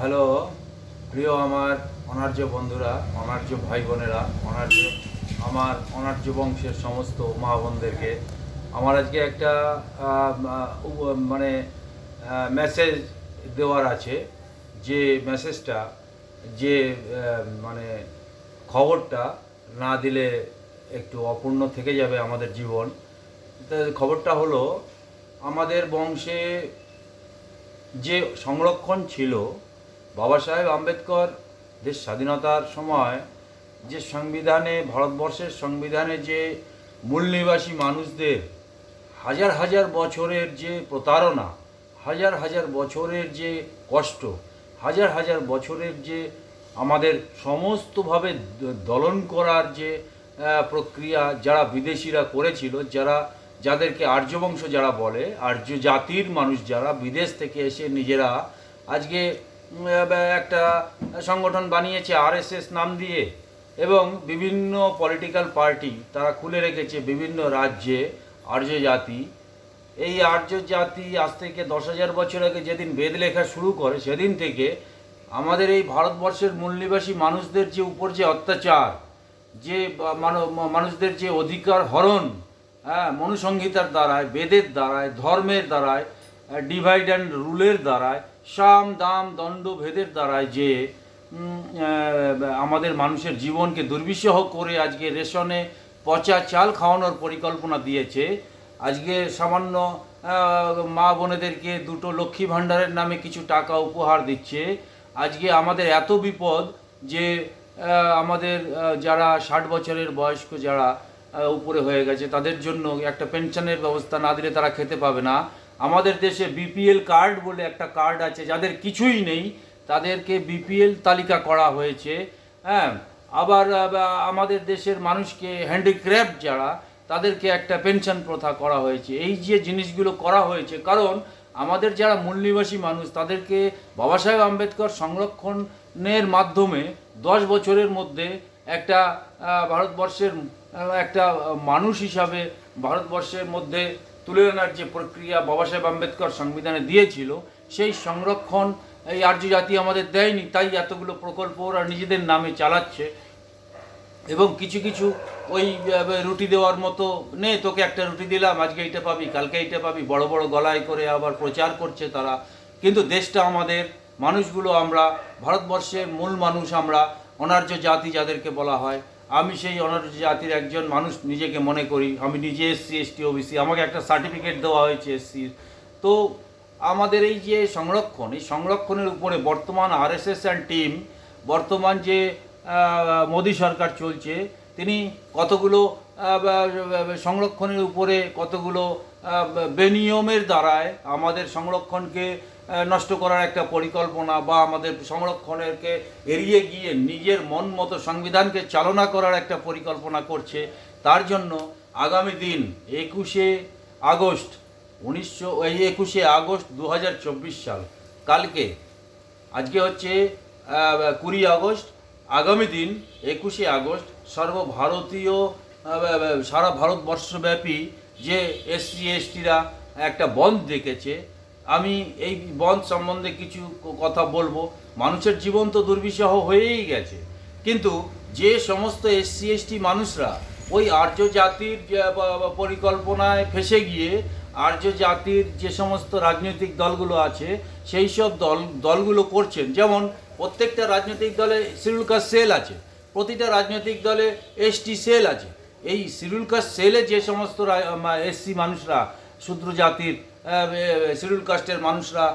Hello প্রিয় আমার অনার্য বন্ধুরা, অনার্য ভাই বোনেরা অনার্য, আমার অনার্য বংশের সমস্ত মা বোনদেরকে, আমার আজকে একটা মানে মেসেজ দেওয়ার আছে, যে মেসেজটা যে মানে খবরটা না দিলে একটু অপূর্ণ থেকে যাবে আমাদের জীবন। খবরটা হলো, আমাদের বংশে যে সংরক্ষণ ছিল, বাবা সাহেব আম্বেদকর দেশ স্বাধীনতার সময় যে সংবিধানে, ভারতবর্ষের সংবিধানে যে মূল নিবাসী মানুষদের হাজার হাজার বছরের যে প্রতারণা, হাজার হাজার বছরের যে কষ্ট, হাজার হাজার বছরের যে আমাদের সমস্তভাবে দলন করার যে প্রক্রিয়া যারা বিদেশিরা করেছিল, যারা যাদেরকে আর্যবংশ যারা বলে আর্য জাতির মানুষ যারা বিদেশ থেকে এসে নিজেরা আজকে একটা সংগঠন বানিয়েছে, আরএসএস নাম দিয়ে, এবং বিভিন্ন পলিটিক্যাল পার্টি তারা খুলে রেখেছে বিভিন্ন রাজ্যে আর্য জাতি এই আর্য জাতি আজ থেকে দশ হাজার বছর আগে যেদিন বেদ লেখা শুরু করে, সেদিন থেকে আমাদের এই ভারতবর্ষের মূলনিবাসী মানুষদের যে উপর যে অত্যাচার, যে মানুষদের যে অধিকার হরণ হ্যাঁ মনুসংহিতার দ্বারায়, বেদের দ্বারায়, ধর্মের দ্বারায় ডিভাইড অ্যান্ড রুলের দ্বারায়, সাম, দাম, দণ্ড, ভেদের দ্বারায় যে আমাদের মানুষের জীবনকে দুর্বিষহ করে আজকে রেশনে পচা চাল খাওয়ানোর পরিকল্পনা দিয়েছে, আজকে সামান্য মা বোনেদেরকে দুটো লক্ষ্মী ভাণ্ডারের নামে কিছু টাকা উপহার দিচ্ছে, আজকে আমাদের এত বিপদ যে আমাদের যারা ষাট বছরের বয়স্ক যারা উপরে হয়ে গেছে। তাদের জন্য একটা পেনশনের ব্যবস্থা না দিলে তারা খেতে পাবে না। আমাদের দেশে বিপিএল কার্ড বলে একটা কার্ড আছে, যাদের কিছুই নেই, তাদেরকে বিপিএল তালিকা করা হয়েছে। হ্যাঁ আবার আমাদের দেশের মানুষকে হ্যান্ডিক্রাফট যারা, তাদেরকে একটা পেনশন প্রথা করা হয়েছে। এই যে জিনিসগুলো করা হয়েছে, কারণ আমাদের যারা মূলনিবাসী মানুষ, তাদেরকে বাবা সাহেব আম্বেদকর সংরক্ষণের মাধ্যমে দশ বছরের মধ্যে একটা ভারতবর্ষের একটা মানুষ হিসাবে ভারতবর্ষের মধ্যে তুলে আনার যে প্রক্রিয়া বাবা সাহেব আম্বেদকর সংবিধানে দিয়েছিল, সেই সংরক্ষণ এই আর্য জাতি আমাদের দেয়নি, তাই এতগুলো প্রকল্প ওরা নিজেদের নামে চালাচ্ছে। এবং কিছু কিছু ওই রুটি দেওয়ার মতো, নে তোকে একটা রুটি দিলাম, আজকে এইটা পাবি, কালকে এইটা পাবি, বড় বড় গলায় করে আবার প্রচার করছে তারা। কিন্তু দেশটা আমাদের, মানুষগুলো আমরা, ভারতবর্ষের মূল মানুষ আমরা, অনার্য জাতি যাদেরকে বলা হয় আমি সেই অনার্য জাতির একজন মানুষ নিজেকে মনে করি। আমি নিজে এসসি এসটি, ওবিসি, আমাকে একটা সার্টিফিকেট দেওয়া হয়েছে এসসির তো আমাদের এই যে সংরক্ষণ, এই সংরক্ষণের উপরে বর্তমান আরএসএস অ্যান্ড টিম বর্তমান যে মোদী সরকার চলছে, তিনি কতগুলো সংরক্ষণের উপরে কতগুলো বেনিয়মের দ্বারায় আমাদের সংরক্ষণকে নষ্ট করার একটা পরিকল্পনা বা আমাদের সংরক্ষণেরকে এড়িয়ে গিয়ে নিজের মন মতো সংবিধানকে চালনা করার একটা পরিকল্পনা করছে, তার জন্য আগামী দিন একুশে আগস্ট উনিশশো, এই একুশে আগস্ট দু হাজার চব্বিশ সাল, কালকে, আজকে হচ্ছে কুড়ি আগস্ট, আগামী দিন একুশে আগস্ট সর্বভারতীয় সারা ভারতবর্ষব্যাপী যে এসসি, এসটিরা একটা বন্ধ ডেকেছে আমি এই বন্ধ সম্বন্ধে কিছু কথা বলব। মানুষের জীবন তো দুর্বিষহ হয়েই গেছে। কিন্তু যে সমস্ত এসসি, এসটি মানুষরা ওই আর্য জাতির পরিকল্পনায় ফেসে গিয়ে আর্য জাতির যে সমস্ত রাজনৈতিক দলগুলো আছে, সেই সব দল, দলগুলো করছেন। যেমন প্রত্যেকটা রাজনৈতিক দলে শিডিউল কাস্ট সেল আছে, প্রতিটা রাজনৈতিক দলে এসটি সেল আছে। এই শিডিউল কাস্ট সেলে যে সমস্ত এসসি মানুষরা শূদ্র জাতির শিডিউল কাস্টের মানুষরা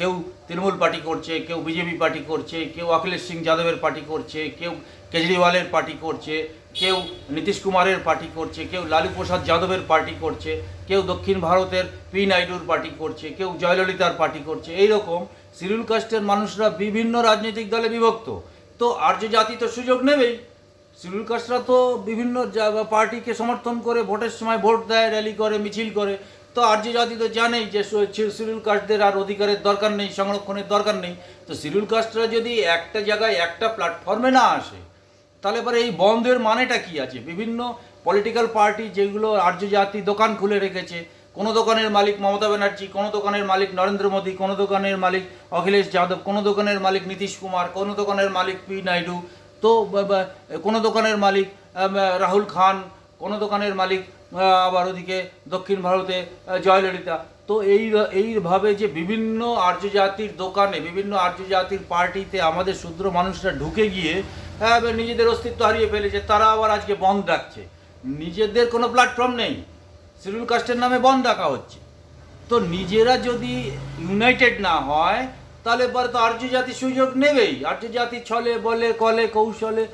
কেউ তৃণমূল পার্টি করছে, কেউ বিজেপি পার্টি করছে, কেউ অখিলেশ সিং যাদবের পার্টি করছে, কেউ কেজরিওয়ালের পার্টি করছে, কেউ নীতিশ কুমারের পার্টি করছে, কেউ লালু প্রসাদ যাদবের পার্টি করছে, কেউ দক্ষিণ ভারতের পি নাইডুর পার্টি করছে, কেউ জয়ললিতার পার্টি করছে। এই রকম শিডিউল কাস্টের মানুষরা বিভিন্ন রাজনৈতিক দলে বিভক্ত। তো আর্য জাতি তো সুযোগ নেবেই। শিডিউল কাস্টরা তো বিভিন্ন পার্টিকে সমর্থন করে, ভোটের সময় ভোট দেয়, র্যালি করে, মিছিল করে। তো আর্য জাতি তো জানেই যে শিডিউল কাস্টদের আর অধিকারের দরকার নেই, সংরক্ষণের দরকার নেই। তো শিডিউল কাস্টরা যদি একটা জায়গায় একটা প্ল্যাটফর্মে না আসে, তাহলে পরে এই বন্ধের মানেটা কি আছে? বিভিন্ন পলিটিক্যাল পার্টি যেগুলো আর্য জাতি দোকান খুলে রেখেছে, কোনো দোকানের মালিক মমতা ব্যানার্জি, কোনো দোকানের মালিক নরেন্দ্র মোদী, কোনো দোকানের মালিক অখিলেশ যাদব, কোনো দোকানের মালিক নীতিশ কুমার, কোনো দোকানের মালিক পি নাইডু তো কোনো দোকানের মালিক রাহুল খান, কোনো দোকানের মালিক আবার ওদিকে দক্ষিণ ভারতে জয়ললিতা। তো এই, এইভাবে যে বিভিন্ন আর্য জাতির দোকানে, বিভিন্ন আর্য জাতির পার্টিতে আমাদের শূদ্র মানুষরা ঢুকে গিয়ে নিজেদের অস্তিত্ব হারিয়ে ফেলেছে, তারা আবার আজকে বন্ধ রাখছে নিজেদের কোনো প্ল্যাটফর্ম নেই। শিডিউল কাস্টের নামে বন্ধ রাখা হচ্ছে। তো নিজেরা যদি ইউনাইটেড না হয় তাহলে পরে তো আর্য জাতি সুযোগ নেবেই। আর্য জাতি ছলে, বলে, কলে, কৌশলে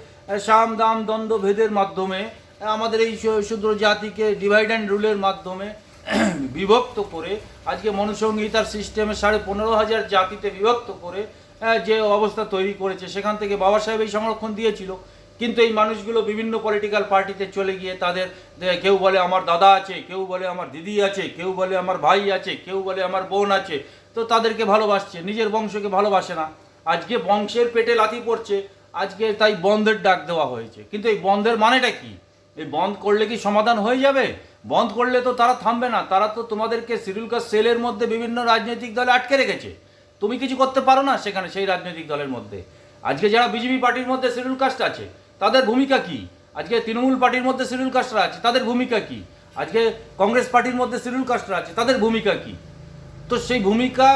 সাম, দাম, দ্বন্দ্ব, ভেদের মাধ্যমে আমাদের এই শূদ্র জাতিকে ডিভাইড অ্যান্ড রুলের মাধ্যমে বিভক্ত করে, আজকে মনুসংহিতার সিস্টেমে সাড়ে পনেরো হাজার জাতিতে বিভক্ত করে যে অবস্থা তৈরি করেছে, সেখান থেকে বাবা সাহেব এই সংরক্ষণ দিয়েছিল। কিন্তু এই মানুষগুলো বিভিন্ন পলিটিক্যাল পার্টিতে চলে গিয়ে তাদের কেউ বলে আমার দাদা আছে, কেউ বলে আমার দিদি আছে, কেউ বলে আমার ভাই আছে, কেউ বলে আমার বোন আছে তো তাদেরকে ভালোবাসছে, নিজের বংশকে ভালোবাসে না। আজকে বংশের পেটে লাথি পড়ছে, আজকে তাই বন্ধের ডাক দেওয়া হয়েছে। কিন্তু এই বন্ধের মানেটা কি? এই বন্ধ করলে কি সমাধান হয়ে যাবে? বন্ধ করলে তো তারা থামবে না, তারা তো তোমাদেরকে শিডিউল কাস্ট সেলের মধ্যে বিভিন্ন রাজনৈতিক দলে আটকে রেখেছে। তুমি কিছু করতে পারো না সেখানে সেই রাজনৈতিক দলের মধ্যে। আজকে যারা বিজেপি পার্টির মধ্যে শিডিউল কাস্ট আছে, তাদের ভূমিকা কি? আজকে তৃণমূল পার্টির মধ্যে শিডিউল কাস্টরা আছে, তাদের ভূমিকা কি? আজকে কংগ্রেস পার্টির মধ্যে শিডিউল কাস্টরা আছে, তাদের ভূমিকা কি? তো সেই ভূমিকা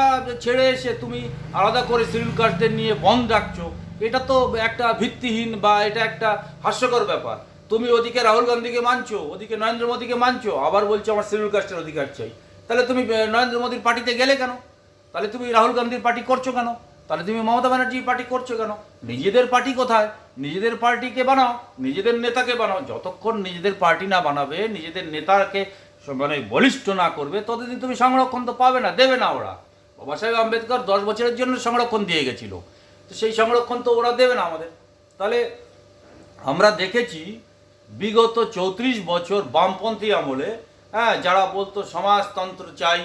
ছেড়ে এসে তুমি আলাদা করে শিডিউল কাস্টদের নিয়ে বন্ধ রাখছো, এটা তো একটা ভিত্তিহীন বা এটা একটা হাস্যকর ব্যাপার। তুমি ওদিকে রাহুল গান্ধীকে মানছো, ওদিকে নরেন্দ্র মোদীকে মানছো, আবার বলছো আমার শিডিউল কাস্টের অধিকার চাই। তাহলে তুমি নরেন্দ্র মোদীর পার্টিতে গেলে কেন? তাহলে তুমি রাহুল গান্ধীর পার্টি করছ কেন? তাহলে তুমি মমতা ব্যানার্জির পার্টি করছ কেন? নিজেদের পার্টি কোথায়? নিজেদের পার্টিকে বানাও, নিজেদের নেতাকে বানাও, যতক্ষণ নিজেদের পার্টি না বানাবে, নিজেদের নেতাকে মানে বলিষ্ঠ না করবে ততদিন তুমি সংরক্ষণ তো পাবে না দেবে না ওরা। বাবা সাহেব আম্বেদকর দশ বছরের জন্য সংরক্ষণ দিয়ে গেছিল। তো সেই সংরক্ষণ তো ওরা দেবে না আমাদের। তাহলে আমরা দেখেছি বিগত চৌত্রিশ বছর বামপন্থী আমলে হ্যাঁ যারা বলতো সমাজতন্ত্র চাই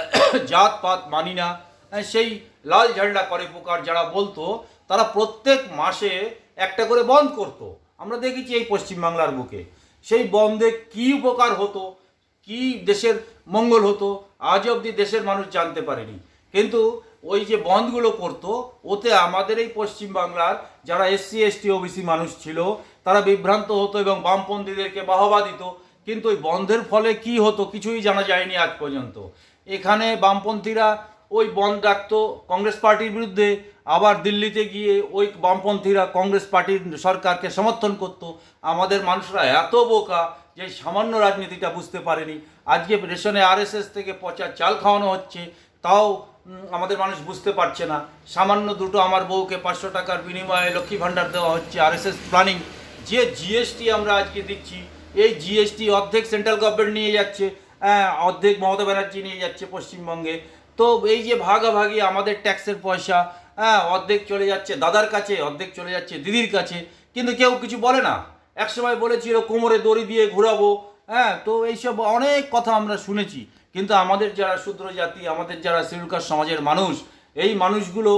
জাতপাত মানি না হ্যাঁ, সেই লাল ঝান্ডা করে পোকার যারা বলতো তারা প্রত্যেক মাসে একটা করে বন্ধ করতো। আমরা দেখেছি এই পশ্চিমবাংলার বুকে। সেই বন্ধে কি উপকার হতো? কি দেশের মঙ্গল হতো, আজ অবধি দেশের মানুষ জানতে পারেনি। কিন্তু ওই যে বন্ধগুলো করতো, ওতে আমাদের এই পশ্চিমবাংলার যারা এসসি, এসটি, ওবিসি মানুষ ছিল, তারা বিভ্রান্ত হতো এবং বামপন্থীদেরকে বাহবা দিত। কিন্তু ওই বন্ধের ফলে কি হতো কিছুই জানা যায়নি আজ পর্যন্ত। এখানে বামপন্থীরা ওই বন্ধ রাখতো কংগ্রেস পার্টির বিরুদ্ধে, আবার দিল্লিতে গিয়ে ওই বামপন্থীরা কংগ্রেস পার্টির সরকারকে সমর্থন করতো। আমাদের মানুষরা এত বোকা যে সামান্য রাজনীতিটা বুঝতে পারেনি। আজকে রেশনে আরএসএস থেকে পচা চাল খাওয়ানো হচ্ছে তাও আমাদের মানুষ বুঝতে পারছে না। সামান্য দুটো আমার বউকে পাঁচশো টাকার বিনিময়ে লক্ষ্মী ভাণ্ডার দেওয়া হচ্ছে আরএসএস প্ল্যানিং যে জিএসটি আমরা আজকে দিচ্ছি এই জিএসটি অর্ধেক সেন্ট্রাল গভর্নমেন্ট নিয়ে যাচ্ছে হ্যাঁ, অর্ধেক মমতা ব্যানার্জি নিয়ে যাচ্ছে পশ্চিমবঙ্গে। তো এই যে ভাগাভাগি আমাদের ট্যাক্সের পয়সা হ্যাঁ অর্ধেক চলে যাচ্ছে দাদার কাছে অর্ধেক চলে যাচ্ছে দিদির কাছে কিন্তু কেউ কিছু বলে না। একসময় বলেছিল কোমরে দড়ি দিয়ে ঘোরাবো। হ্যাঁ তো এইসব অনেক কথা আমরা শুনেছি। কিন্তু আমাদের যারা শূদ্র জাতি, আমাদের যারা শিডিউল সমাজের মানুষ, এই মানুষগুলো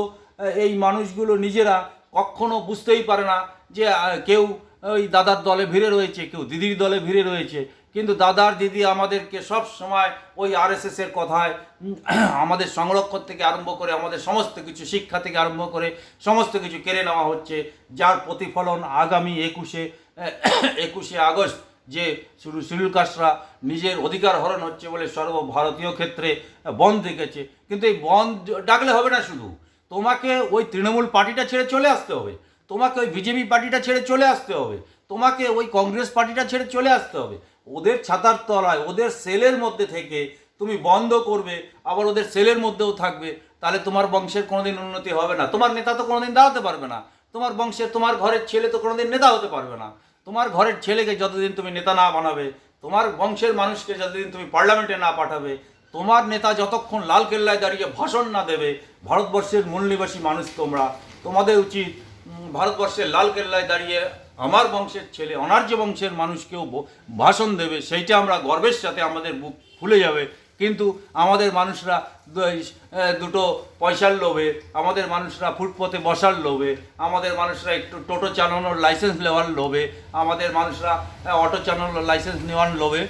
এই মানুষগুলো নিজেরা কখনো বুঝতেই পারে না যে কেউ ওই দাদার দলে ভিড়ে রয়েছে, কেউ দিদির দলে ভিড়ে রয়েছে। কিন্তু দাদার দিদি আমাদেরকে সব সময় ওই আরএসএস এর কথায় আমাদের সংরক্ষণ থেকে আরম্ভ করে, আমাদের সমস্ত কিছু শিক্ষা থেকে আরম্ভ করে, সমস্ত কিছু কেড়ে নেওয়া হচ্ছে। যার প্রতিফলন আগামী একুশে একুশে আগস্ট যে শিডিউল কাস্টরা নিজের অধিকার হরণ হচ্ছে বলে সর্বভারতীয় ক্ষেত্রে বন্ধ দেখেছে। কিন্তু এই বন্ধ ডাকলে হবে না শুধু। তোমাকে ওই তৃণমূল পার্টিটা ছেড়ে চলে আসতে হবে। তোমাকে ওই বিজেপি পার্টিটা ছেড়ে চলে আসতে হবে। তোমাকে ওই কংগ্রেস পার্টিটা ছেড়ে চলে আসতে হবে। ওদের ছাতার তলায়, ওদের সেলের মধ্যে থেকে তুমি বন্ধ করবে, আবার ওদের সেলের মধ্যেও থাকবে। তাহলে তোমার বংশের কোনোদিন উন্নতি হবে না। তোমার নেতা তো কোনোদিন দাঁড়াতে পারবে না। তোমার বংশের, তোমার ঘরের ছেলে তো কোনোদিন নেতা হতে পারবে না। তোমার ঘরের ছেলেকে যতদিন তুমি নেতা না বানাবে, তোমার বংশের মানুষকে যতদিন তুমি পার্লামেন্টে না পাঠাবে, তোমার নেতা যতক্ষণ লাল কেল্লায় দাঁড়িয়ে ভাষণ না দেবে, ভারতবর্ষের মূল নিবাসী মানুষ তোমরা। তোমাদের উচিত ভারতবর্ষের লাল কেল্লায় দাঁড়িয়ে আমার বংশের ছেলে, অনার্য বংশের মানুষকেও ভাষণ দেবে। সেইটা আমরা গর্বের সাথে আমাদের বুক ফুলে যাবে। কিন্তু আমাদের মানুষরা দুটো পয়সার লোভে, আমাদের মানুষরা ফুটপথে বসার লোভে, আমাদের মানুষরা একটু টোটো চালানোর লাইসেন্স নেওয়ার লোভে, আমাদের মানুষরা অটো চালানোর লাইসেন্স নেওয়ার লোভে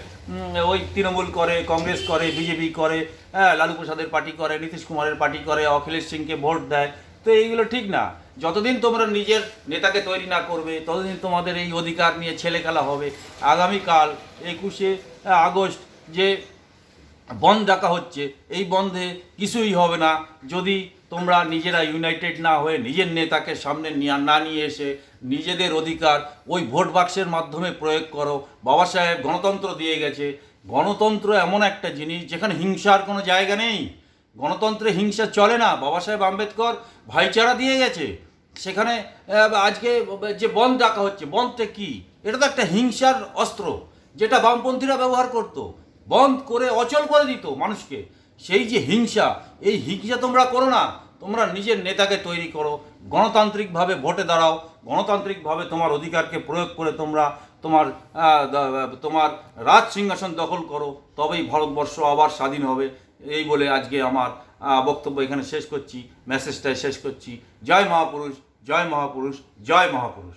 ওই তৃণমূল করে, কংগ্রেস করে, বিজেপি করে হ্যাঁ লালু প্রসাদের পার্টি করে, নীতিশ কুমারের পার্টি করে, অখিলেশ সিংকে ভোট দেয়, তো এইগুলো ঠিক না। যতদিন তোমরা নিজের নেতাকে তৈরি না করবে, ততদিন তোমাদের এই অধিকার নিয়ে ছেলে খেলা হবে। আগামীকাল একুশে আগস্ট যে বন্ধ ডাকা হচ্ছে, এই বন্ধে কিছুই হবে না। যদি তোমরা নিজেরা ইউনাইটেড না হয়ে নিজের নেতাকে সামনে নিয়ে না নিয়ে এসে নিজেদের অধিকার ওই ভোট বাক্সের মাধ্যমে প্রয়োগ করো। বাবা সাহেব গণতন্ত্র দিয়ে গেছে। গণতন্ত্র এমন একটা জিনিস যেখানে হিংসার কোনো জায়গা নেই। গণতন্ত্রে হিংসা চলে না। বাবা সাহেব আম্বেদকর ভাইচারা দিয়ে গেছে। সেখানে আজকে যে বন্ধ ডাকা হচ্ছে বন্ধটা কি? এটা তো একটা হিংসার অস্ত্র, যেটা বামপন্থীরা ব্যবহার করতো। বন্ধ করে অচল করে দিত মানুষকে। সেই যে হিংসা, এই হিংসা তোমরা করো না, তোমরা নিজের নেতাকে তৈরি করো। গণতান্ত্রিকভাবে ভোটে দাঁড়াও, গণতান্ত্রিকভাবে তোমার অধিকারকে প্রয়োগ করে তোমরা তোমার তোমার রাজ সিংহাসন দখল করো, তবেই ভারতবর্ষ আবার স্বাধীন হবে। এই বলে আজকে আমার বক্তব্য এখানে শেষ করছি মেসেজটাই শেষ করছি। জয় মহাপুরুষ জয় মহাপুরুষ জয় মহাপুরুষ।